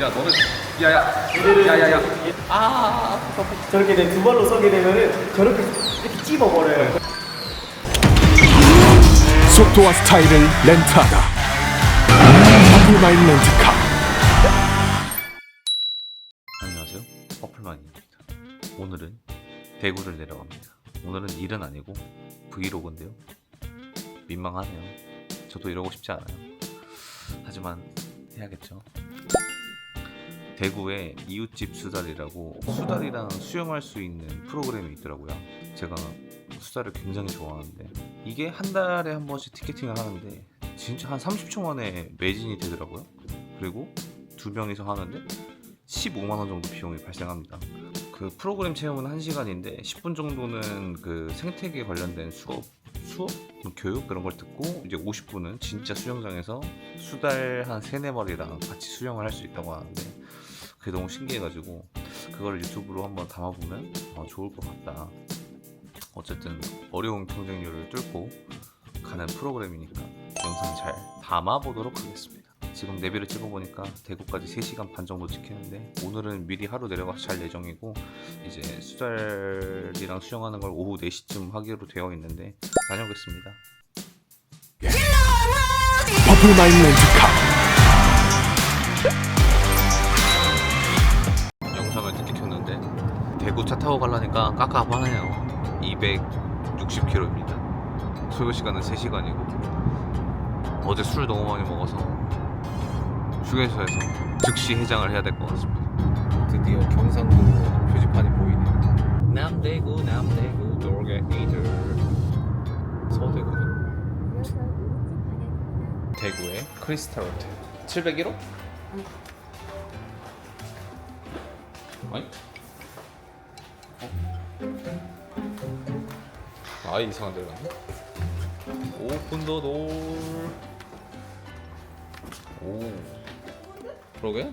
야 너는 야야. 야야야. 아 저렇게 내두 발로 서게 되면은 저렇게 이렇게 찝어버려요. 속도와 스타일을 렌트하다. 퍼플마인 렌트카. 안녕하세요. 퍼플만입니다. 오늘은 대구를 내려갑니다. 오늘은 일은 아니고 브이로그인데요. 민망하네요. 저도 이러고 싶지 않아요. 하지만 해야겠죠 대구에 이웃집 수달이라고 수달이랑 수영할 수 있는 프로그램이 있더라고요 제가 수달을 굉장히 좋아하는데 이게 한 달에 한 번씩 티켓팅을 하는데 진짜 한 30초 만에 매진이 되더라고요 그리고 두 명이서 하는데 15만 원 정도 비용이 발생합니다. 그 프로그램 체험은 1시간인데 10분 정도는 그 생태계 관련된 수업 수업? 뭐 교육 그런 걸 듣고 이제 50분은 진짜 수영장에서 수달 한 3, 4마리랑 같이 수영을 할 수 있다고 하는데 그게 너무 신기해가지고 그걸 유튜브로 한번 담아보면 어, 좋을 것 같다. 어쨌든 어려운 경쟁률을 뚫고 가는 프로그램이니까 영상 잘 담아보도록 하겠습니다. 지금 내비를 찍어보니까 대구까지 3시간 반 정도 찍히는데 오늘은 미리 하루 내려가서 잘 예정이고 이제 수달이랑 수영하는 걸 오후 4시쯤 하기로 되어 있는데 다녀오겠습니다. 퍼플 마인 렌트카 대구 차 타고 가려니까 깝깝하네요. 260km입니다. 소요 시간은 3시간이고. 어제 술 너무 많이 먹어서 휴게소에서 즉시 해장을 해야 될 것 같습니다. 드디어 경상도 표지판이 보이네요. 남대구 남대구 돌게 이들. 서대구는? 대구의 크리스탈 호텔. 701호? 아니? 어? 아 이상한 데로 갔네 오픈 더 돌. 오. 그러게?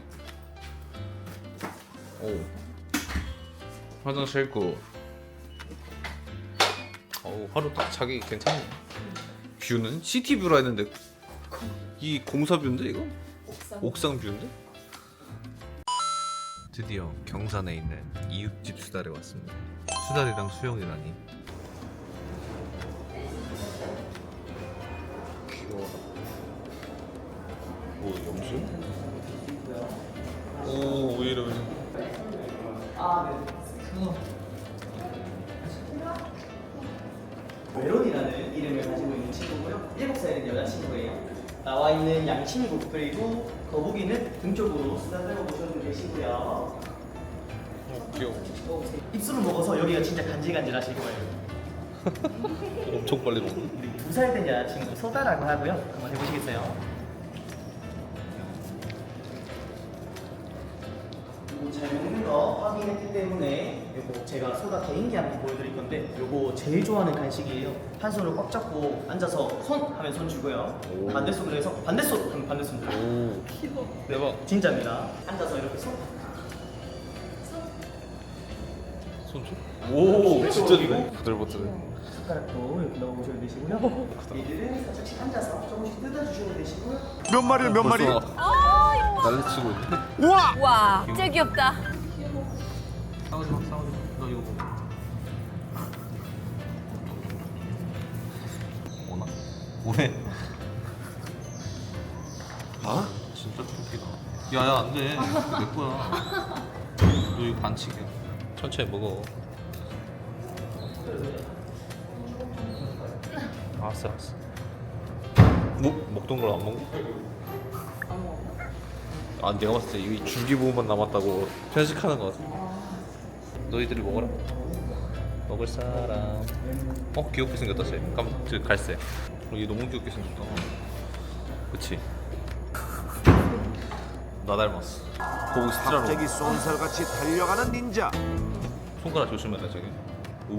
오. 화장실 구. 어우 하루 딱 자기 괜찮네. 뷰는 시티 뷰라 했는데 이 공사 뷰인데 이거? 옥상 뷰인데? 드디어 경산에 있는 이웃집 수달에 왔습니다. 수달이랑 수영이라니. 귀여워. 오 영수? 오 이래. 메론이라는 이름을 가지고 있는 친구고요. 7살 된 여자친구예요. 나와 있는 양친구 그리고 거북이는 등 쪽으로 쓰다듬어 보셔도 되시고요. 어, 귀여워. 입술을 먹어서 여기가 진짜 간질간질하실 거예요. 엄청 빨리 먹네. 우리 두살 된 여자친구 소다라고 하고요. 한번 해보시겠어요? 잘 먹는 거 확인했기 때문에 요거 제가 소다 개인기 한번 보여드릴 건데 요거 제일 좋아하는 간식이에요. 한 손을 꽉 잡고 앉아서 손 하면 손 주고요. 오. 반대 손으로 해서 반대 손 하면 반대손 들어요. 오. 대박. 진짜입니다. 앉아서 이렇게 손. 손 줘? 오 진짜 좋네. 부들부들. 숟가락도 이렇게 넣어보셔도 되시고요. 얘들은 살짝씩 앉아서 조금씩 뜯어주셔도 되시고요. 몇 마리 몇 마리 날려치고 있네. 우와 와, 진짜 귀엽다. 싸우지 마, 싸우지 마. 너 이거 먹어. 오나? 왜? 아? 진짜 웃기다. 야야 안 돼. 내 거야. 너 이거 반칙이야. 천천히 먹어. 알았어, 알았어. 뭐 먹던 걸 안 먹어? 아 내가 봤을 때 이 줄기 부분만 남았다고 편식하는 거 같아. 너희들이 먹어라. 먹을 사람. 어 귀엽게 생겼다 쟤. 깜, 저 갈색. 어, 얘 너무 귀엽게 생겼다. 그치? 나 닮았어. 갑자기 쏜살같이 달려가는 닌자 손가락 조심해라 저기. 오.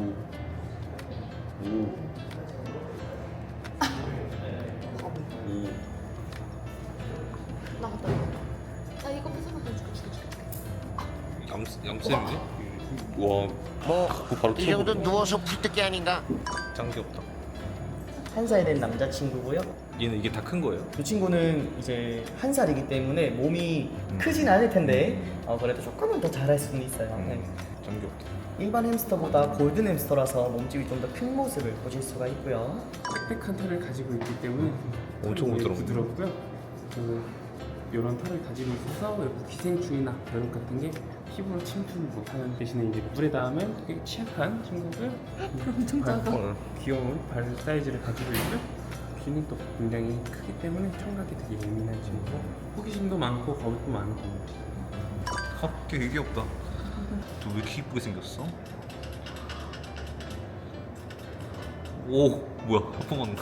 오. 오. 나갔다. 나 이거 벗어봐. 얌 얌쌤이지? 와. 뭐 그거 바로 이 정도 누워서 풀뜯기 아닌가 짱 귀엽다. 한 살 된 남자친구고요. 얘는 이게 다 큰 거예요? 이 친구는 이제 한 살이기 때문에 몸이 크진 않을 텐데 어, 그래도 조금은 더 잘할 수는 있어요. 네. 정겹다. 일반 햄스터보다 골든 햄스터라서 몸집이 좀 더 큰 모습을 보실 수가 있고요. 빽빽한 털을 가지고 있기 때문에 엄청 털이 부드럽네. 부드럽고요. 그 이런 털을 가지고 있어서 외부 기생충이나 여름 같은 게 피부로 침투를 못하는 대신에 이제 물에 닿으면 되게 취약한 친구고요. 엄청 작아. 귀여운 발 사이즈를 가지고 있고요. 귀는 또 굉장히 크기 때문에 청각이 되게 예민한 친구고 호기심도 많고 겁도 많고 아, 되게 귀엽다. 너 왜 이렇게 이쁘게 생겼어? 오, 뭐야? 아프만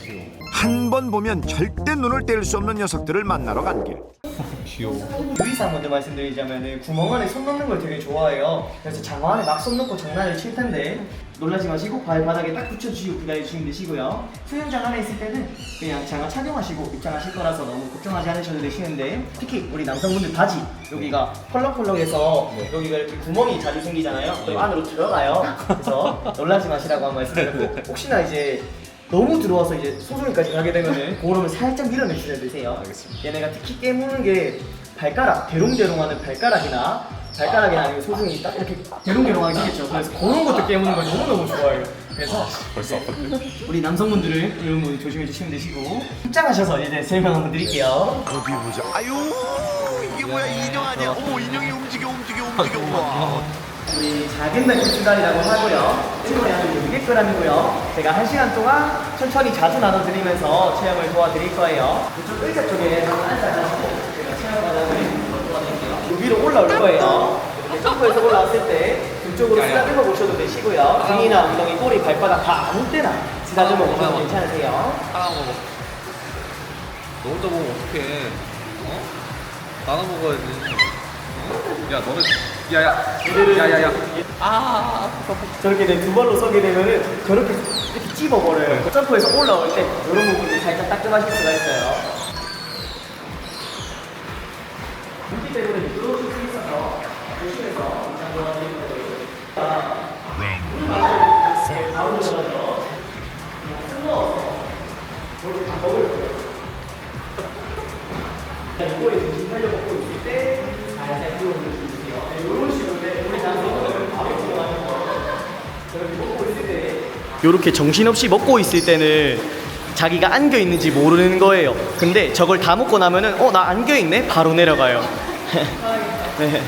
귀여워. 한번 보면 절대 눈을 뗄 수 없는 녀석들을 만나러 간 길. 귀여워. 유의사항 먼저 말씀드리자면 구멍 안에 손 넣는 걸 되게 좋아해요. 그래서 장어 안에 막 손 넣고 장난을 칠 텐데 놀라지 마시고 발 바닥에 딱 붙여주시고 기다려주시면 되시고요. 수영장 안에 있을 때는 그냥 장어 착용하시고 입장하실 거라서 너무 걱정하지 않으셔도 되시는데 특히 우리 남성분들 바지 여기가 펄럭펄럭해서 여기가 이렇게 구멍이 자주 생기잖아요. 또 안으로 들어가요. 그래서 놀라지 마시라고 한 말씀드리고 혹시나 이제 너무 들어와서 이제 소중이까지 가게 되면은 그러면 살짝 밀어내 주셔야 되세요. 알겠습니다. 얘네가 특히 깨무는 게 발가락, 대롱대롱하는 발가락이나 발가락이나 아니면 소중이 딱 이렇게 대롱대롱하게 생겼죠. 그래서 그런 것도 깨무는 걸 너무너무 좋아해요. 그래서 벌써. 우리 남성분들은 이런 분 조심해 주시면 되시고 입장하셔서 이제 설명 한번 드릴게요. 어디 보자. 아유 이게 뭐야 인형 아니야? 어머 인형이 움직여 움직여 움직여. 와. 우리 작은 수달이라고 하고요. 친구의 한 600g이고요. 제가 한 시간 동안 천천히 자주 나눠드리면서 체험을 도와드릴 거예요. 이쪽 의자 쪽에 한번 앉아가지고 제가 체험 과정을 도와드릴게요. 요 위로 올라올 거예요. 이렇게 점프해서 올라왔을 때 그쪽으로 쓰다듬어 보셔도 되시고요. 등이나 엉덩이, 꼬리, 발바닥 다 아무 때나 쓰다듬어 보셔도 괜찮으세요. 하나 먹어. 너 혼자 먹으면 어떡해. 어? 나눠 먹어야지. 어? 야, 너네. 야, 야. 야, 야, 야. 아, 저렇게 이제 두 발로 서게 되면은 저렇게 이렇게 찝어버려요. 점프해서 올라올 때 이런 부분이 살짝 따끔하실 수가 있어요. 물기 때문에 이렇게 다 거예요. 이거에 조심하려 먹고 있을 때 살살 있어요. 이런 식으로 우리 남성분들 바로 들어가는 거. 저렇게 먹고 있을 때 요렇게 정신없이 먹고 있을 때는 자기가 안겨 있는지 모르는 거예요. 근데 저걸 다 먹고 나면은 어 나 안겨 있네 바로 내려가요. 네.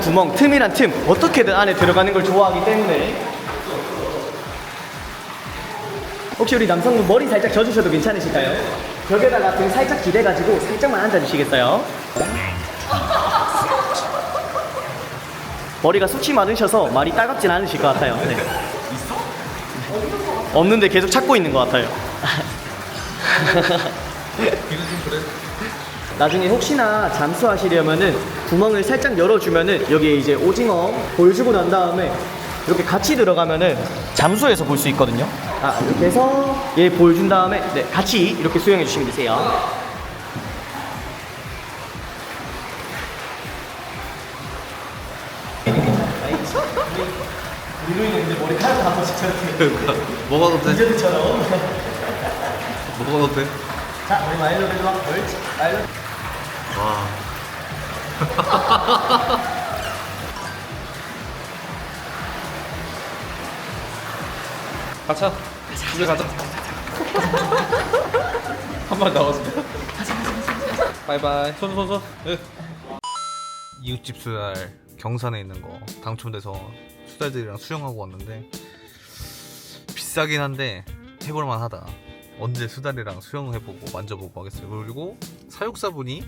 구멍 틈이란 틈 어떻게든 안에 들어가는 걸 좋아하기 때문에 혹시 우리 남성분 머리 살짝 져주셔도 괜찮으실까요? 벽에다가 등 살짝 기대가지고 살짝만 앉아주시겠어요? 머리가 숱이 많으셔서 말이 따갑진 않으실 것 같아요. 네. 없는데 계속 찾고 있는 것 같아요. 나중에 혹시나 잠수하시려면은 구멍을 살짝 열어주면은 여기에 이제 오징어 보여주고 난 다음에 이렇게 같이 들어가면은 잠수해서 볼 수 있거든요. 아 이렇게 해서 얘 보여준 다음에 네 같이 이렇게 수영해 주시면 되세요. 머리카락 한 번씩 저렇게 그러니까. 먹어도 돼? 디저트처럼. 먹어도 돼? 자, 우리 마일로 들어와. 옳지. 마일로. 와. 가자. 집에 가자. 한 번 나왔습니다. 바이바이. 손, 손, 손. 예. 이웃집 수달 경산에 있는 거 당첨돼서 수달들이랑 수영하고 왔는데 비싸긴 한데 해볼만 하다. 언제 수달이랑 수영해보고 만져보고 하겠어요. 그리고 사육사분이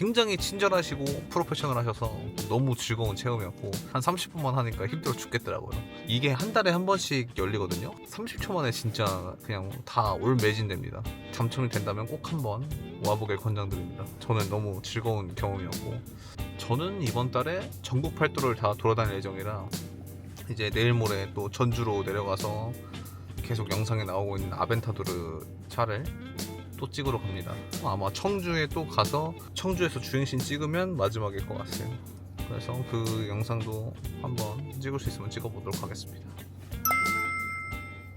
굉장히 친절하시고 프로페셔널하셔서 너무 즐거운 체험이었고 한 30분만 하니까 힘들어 죽겠더라고요. 이게 한 달에 한 번씩 열리거든요. 30초 만에 진짜 그냥 다 올 매진됩니다. 당첨이 된다면 꼭 한번 와보길 권장드립니다. 저는 너무 즐거운 경험이었고 저는 이번 달에 전국 팔도를 다 돌아다닐 예정이라 이제 내일 모레 또 전주로 내려가서 계속 영상에 나오고 있는 아벤타도르 차를 또 찍으러 갑니다. 아마 청주에 또 가서 청주에서 주행신 찍으면 마지막일 것 같아요. 그래서 그 영상도 한번 찍을 수 있으면 찍어보도록 하겠습니다.